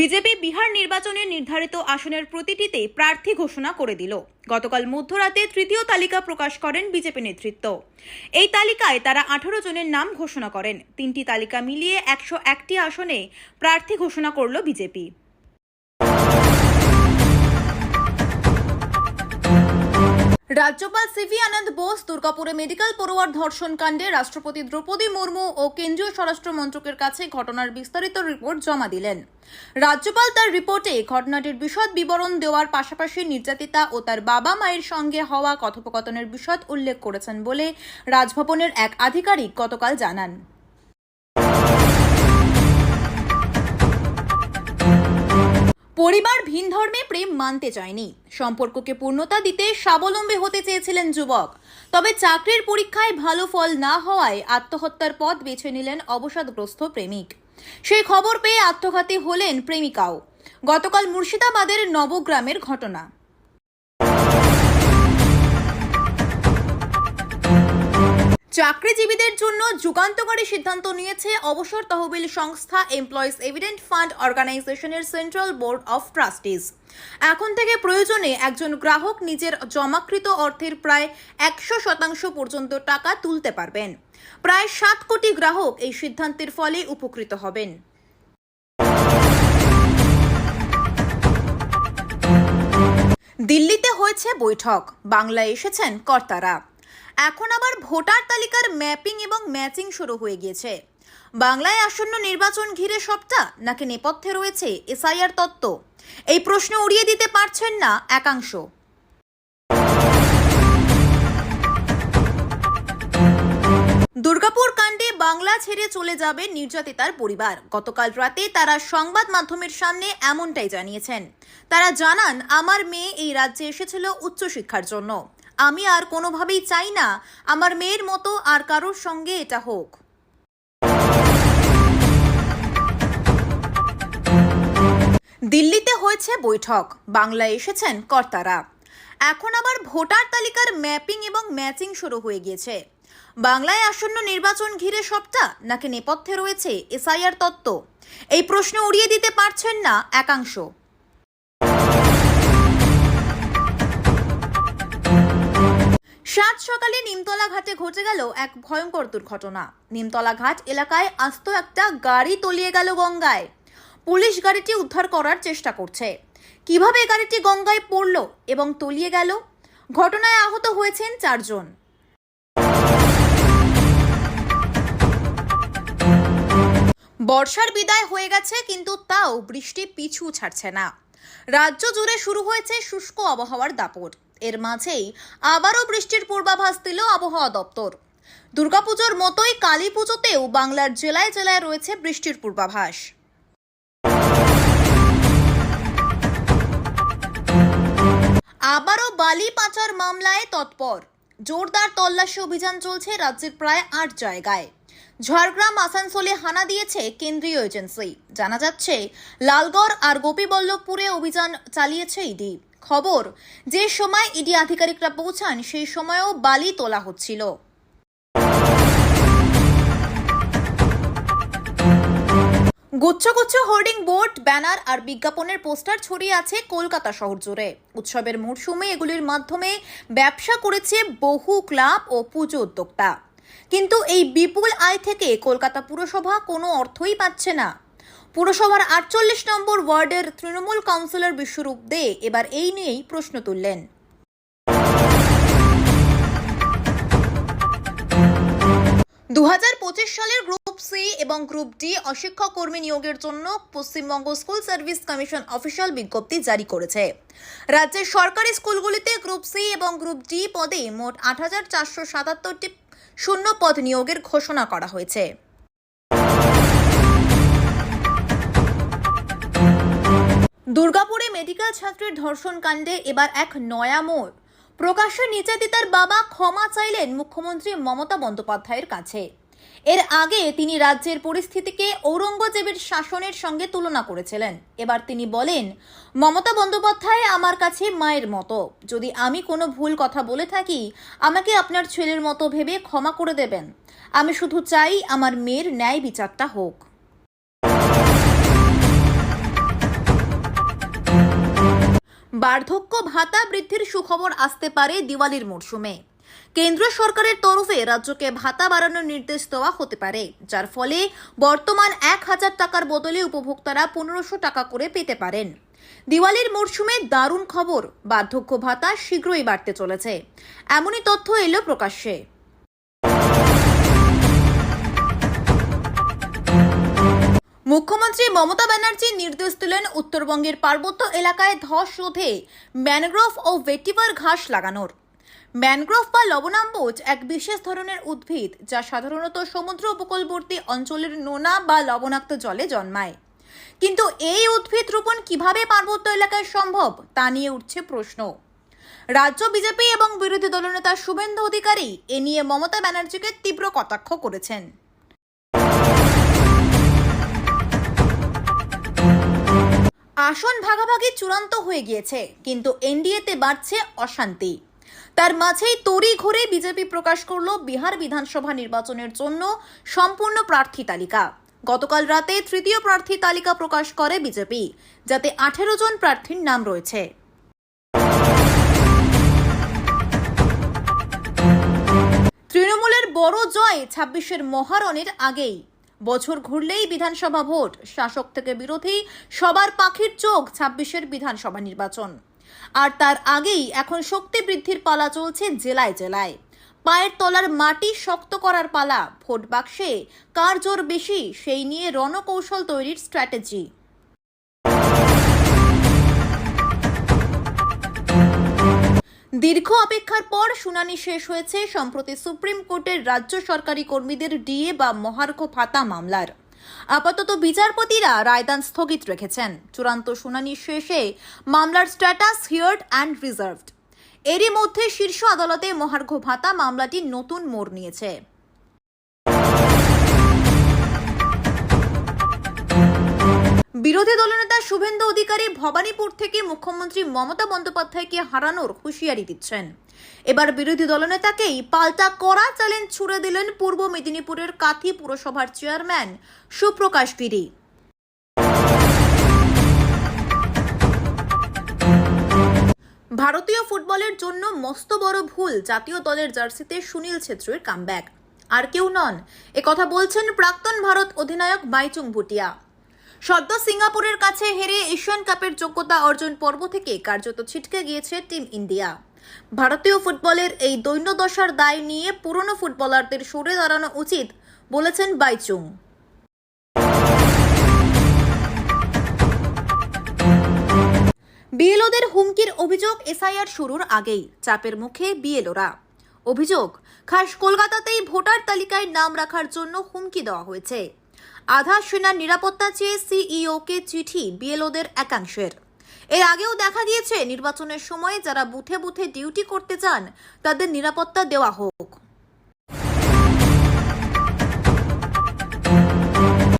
BJP Bihar নির্বাচনে নির্ধারিত আসনের প্রতিটিতে প্রার্থী ঘোষণা করে দিল। গতকাল মধ্যরাতে তৃতীয় তালিকা প্রকাশ করেন বিজেপি নেতৃত্ব। এই তালিকায় তারা আঠারো জনের নাম ঘোষণা করেন। তিনটি তালিকা মিলিয়ে একশো একটি আসনে প্রার্থী ঘোষণা করল বিজেপি। রাজ্যপাল সিভি আনন্দ বোস, দুর্গাপুরে মেডিকেল পড়ুয়ার ধর্ষণ কাণ্ডে রাষ্ট্রপতি দ্রৌপদী মুর্মু ও কেন্দ্রীয় স্বরাষ্ট্র মন্ত্রকের কাছে ঘটনার বিস্তারিত রিপোর্ট জমা দিলেন। রাজ্যপাল তার রিপোর্টে ঘটনাটির বিশদ বিবরণ দেওয়ার পাশাপাশি নির্যাতিতা ও তার বাবা মায়ের সঙ্গে হওয়া কথোপকথনের বিশদ উল্লেখ করেছেন বলে রাজভবনের এক আধিকারিক গতকাল জানান। পরিবার ভিন ধর্মে প্রেম মানতে চায়নি। সম্পর্ককে পূর্ণতা দিতে স্বাবলম্বী হতে চেয়েছিলেন যুবক। তবে চাকরির পরীক্ষায় ভালো ফল না হওয়ায় আত্মহত্যার পথ বেছে নিলেন অবসাদগ্রস্ত প্রেমিক। সেই খবর পেয়ে আত্মঘাতী হলেন প্রেমিকাও। গতকাল মুর্শিদাবাদের নবগ্রামের ঘটনা। চাকরিজীবীদের জন্য যুগান্তকারী সিদ্ধান্ত নিয়েছে অবসর তহবিল সংস্থা এমপ্লয়িজ এভিডেন্ট ফান্ড অর্গানাইজেশনের সেন্ট্রাল বোর্ড অফ ট্রাস্টিজ এখন থেকে প্রয়োজনে একজন গ্রাহক নিজের জমাকৃত অর্থের প্রায় একশো শতাংশ পর্যন্ত টাকা তুলতে পারবেন। প্রায় সাত কোটি গ্রাহক এই সিদ্ধান্তের ফলে উপকৃত হবেন। দিল্লিতে হয়েছে বৈঠক। বাংলায় এসেছেন কর্তারা। এখন আবার ভোটার তালিকার ম্যাপিং এবং ম্যাচিং শুরু হয়ে গিয়েছে। বাংলায় আসন্ন নির্বাচন ঘিরে সবটা নাকি নেপথ্যে রয়েছে এসআইআর তত্ত্ব? এই প্রশ্ন উড়িয়ে দিতে পারছেন না একাংশ। দুর্গাপুর কাণ্ডে বাংলা ছেড়ে চলে যাবে নির্যাতিতার পরিবার। গতকাল রাতে তারা সংবাদ মাধ্যমের সামনে এমনটাই জানিয়েছেন। তারা জানান, আমার মেয়ে এই রাজ্যে এসেছিল উচ্চশিক্ষার জন্য। আমি আর কোনোভাবেই চাই না, আমার মেয়ের মতো আর কারোর সঙ্গে এটা হোক। দিল্লিতে হয়েছে বৈঠক, বাংলায় এসেছেন কর্তারা। এখন আবার ভোটার তালিকার ম্যাপিং এবং ম্যাচিং শুরু হয়ে গিয়েছে। বাংলায় আসন্ন নির্বাচন ঘিরে সবটা নাকি নেপথ্যে রয়েছে এসআইআর তত্ত্ব? এই প্রশ্ন উড়িয়ে দিতে পারছেন না একাংশ। সাত সকালে নিমতলা ঘাটে ঘটে গেল এক ভয়ঙ্কর দুর্ঘটনা। নিমতলা ঘাট এলাকায় আস্ত একটা গাড়ি তলিয়ে গেল গঙ্গায়। পুলিশ গাড়িটি উদ্ধার করার চেষ্টা করছে। কীভাবে গাড়িটি গঙ্গায় পড়ল এবং তলিয়ে গেল? ঘটনায় আহত হয়েছেন চারজন। বর্ষার বিদায় হয়ে গেছে, কিন্তু তাও বৃষ্টি পিছু ছাড়ছে না। রাজ্য জুড়ে শুরু হয়েছে শুষ্ক আবহাওয়ার দাপট। এর মাঝেই আবারও বৃষ্টির পূর্বাভাস দিল আবহাওয়া দপ্তর। দুর্গাপুজোর মতোই কালী পুজোতেও বাংলার জেলায় জেলায় রয়েছে বৃষ্টির পূর্বাভাস। আবারও বালি পাচার মামলায় তৎপর। জোরদার তল্লাশি অভিযান চলছে রাজ্যের প্রায় আট জায়গায়। ঝাড়গ্রাম, আসানসোলে হানা দিয়েছে কেন্দ্রীয় এজেন্সি। জানা যাচ্ছে, লালগড় আর গোপীবল্লভপুরে অভিযান চালিয়েছে ইডি। খবর, যে সময় ইডি আধিকারিকরা পৌঁছান, সেই সময়ও বালি তোলা হচ্ছিল। গুচ্ছ গুচ্ছ হোর্ডিং বোর্ড, ব্যানার আর বিজ্ঞাপনের পোস্টার ছড়িয়ে আছে কলকাতা শহর জুড়ে। উৎসবের মরশুমে এগুলির মাধ্যমে ব্যবসা করেছে বহু ক্লাব ও পুজো উদ্যোক্তা। কিন্তু এই বিপুল আয় থেকে কলকাতা পুরসভা কোনো অর্থই পাচ্ছে না। পুরসভার আটচল্লিশ নম্বর ওয়ার্ডের তৃণমূল কাউন্সিলর বিশ্বরূপ দে এবার এই নিয়েই প্রশ্ন তুললেন। দু পঁচিশ সালের গ্রুপ সি এবং গ্রুপ ডি অশিক্ষক কর্মী নিয়োগের জন্য Paschimbanga school service commission official বিজ্ঞপ্তি জারি করেছে। রাজ্যের সরকারি স্কুলগুলিতে গ্রুপ সি এবং গ্রুপ ডি পদে মোট আট হাজার চারশো সাতাত্তরটি শূন্য পদ নিয়োগের ঘোষণা করা হয়েছে। দুর্গাপুরে মেডিকেল ছাত্রের ধর্ষণ কাণ্ডে এবার এক নয়া মোড়। প্রকাশ্যে নির্যাতিতার বাবা ক্ষমা চাইলেন মুখ্যমন্ত্রী মমতা বন্দ্যোপাধ্যায়ের কাছে। এর আগে তিনি রাজ্যের পরিস্থিতিকে ঔরঙ্গজেবের শাসনের সঙ্গে তুলনা করেছিলেন। এবার তিনি বলেন, মমতা বন্দ্যোপাধ্যায় আমার কাছে মায়ের মতো। যদি আমি কোনো ভুল কথা বলে থাকি, আমাকে আপনার ছেলের মতো ভেবে ক্ষমা করে দেবেন। আমি শুধু চাই আমার মেয়ের ন্যায় বিচারটা হোক। বার্ধক্য ভাতা বৃদ্ধির সুখবর আসতে পারে দিওয়ালির মরশুমে। কেন্দ্র সরকারের তরফে রাজ্যকে ভাতা বাড়ানোর নির্দেশ দেওয়া হতে পারে, যার ফলে বর্তমান এক হাজার টাকার বদলে উপভোক্তারা পনেরোশো টাকা করে পেতে পারেন। দিওয়ালির মরশুমে দারুণ খবর, বার্ধক্য ভাতা শীঘ্রই বাড়তে চলেছে। এমনই তথ্য এলো প্রকাশ্যে। মুখ্যমন্ত্রী মমতা ব্যানার্জি নির্দেশ দিলেন উত্তরবঙ্গের পার্বত্য এলাকায় ধস রোধে ম্যানগ্রোভ ও ভেটিভার ঘাস লাগানোর। ম্যানগ্রোভ বা লবণাম্বুজ এক বিশেষ ধরনের উদ্ভিদ যা সাধারণত সমুদ্র উপকূলবর্তী অঞ্চলের নোনা বা লবণাক্ত জলে জন্মায়। কিন্তু এই উদ্ভিদ রোপণ কীভাবে পার্বত্য এলাকায় সম্ভব তা নিয়ে উঠছে প্রশ্ন। রাজ্য বিজেপি এবং বিরোধী দলনেতা শুভেন্দু অধিকারী এ নিয়ে মমতা ব্যানার্জিকে তীব্র কটাক্ষ করেছেন। আসন ভাগাভাগি চূড়ান্ত হয়ে গিয়েছে, কিন্তু এনডিএতে বাড়ছে অশান্তি। তার মাঝেই তড়ি ঘুরে বিজেপি প্রকাশ করল বিহার বিধানসভা নির্বাচনের জন্য সম্পূর্ণ প্রার্থী তালিকা। গতকাল রাতে তৃতীয় প্রার্থী তালিকা প্রকাশ করে বিজেপি, যাতে আঠেরো জন প্রার্থীর নাম রয়েছে। তৃণমূলের বড় জয় ছাব্বিশের মহারণের আগেই বছর ঘুরলেই বিধানসভা ভোট। শাসক থেকে বিরোধী, সবার পাখির চোখ ছাব্বিশের বিধানসভা নির্বাচন। আর তার আগেই এখন শক্তি বৃদ্ধির পালা চলছে জেলায় জেলায়। পায়ের তলার মাটি শক্ত করার পালা, ভোট বাক্সে কার জোর বেশি, সেই নিয়ে রণকৌশল তৈরির স্ট্র্যাটেজি। দীর্ঘ অপেক্ষার পর শুনানি শেষ হয়েছে সম্প্রতি সুপ্রিম কোর্টের রাজ্য সরকারি কর্মীদের ডিএ বা মহার্ঘ ভাতা মামলার। আপাতত বিচারপতিরা রায়দান স্থগিত রেখেছেন। চূড়ান্ত শুনানি শেষে মামলার স্ট্যাটাস হিয়ার্ড অ্যান্ড রিজার্ভড এরই মধ্যে শীর্ষ আদালতে মহার্ঘ ভাতা মামলাটি নতুন মোড় নিয়েছে। বিরোধী দলনেতা শুভেন্দু অধিকারী ভবানীপুর থেকে মুখ্যমন্ত্রী মমতা বন্দ্যোপাধ্যায়কে হারানোর হুঁশিয়ারি দিচ্ছেন। এবার বিরোধী দলনেতাকেই পাল্টা কড়া চ্যালেঞ্জ ছুড়ে দিলেন পূর্ব মেদিনীপুরের কাথি পুরসভার চেয়ারম্যান সুপ্রকাশ গিরি। ভারতীয় ফুটবলের জন্য মস্ত বড় ভুল জাতীয় দলের জার্সিতে সুনীল ছেত্রীর কামব্যাক। আর কেউ নন। কথা বলছেন প্রাক্তন ভারত অধিনায়ক বাইচুং ভুটিয়া। সদ্য সিঙ্গাপুরের কাছে হেরে এশিয়ান কাপের যোগ্যতা অর্জন পর্ব থেকে কার্যত ছিটকে গিয়েছে টিম ইন্ডিয়া। ভারতীয় ফুটবলের এই দৈন্যদশার দায় নিয়ে পুরনো ফুটবলারদের সরে দাঁড়ানো উচিত বলেছেন বাইচুং। বিএলওদের হুমকির অভিযোগ এসআইআর শুরুর আগেই, চাপের মুখে বিএলওরা। অভিযোগ, খাস কলকাতাতেই ভোটার তালিকায় নাম রাখার জন্য হুমকি দেওয়া হয়েছে। আধা সেনার নিরাপত্তা চেয়ে সিইওকে চিঠি বিএলওদের একাংশের। এর আগেও দেখা গিয়েছে, নির্বাচনের সময় যারা বুথে বুথে ডিউটি করতে চান, তাদের নিরাপত্তা দেওয়া হোক।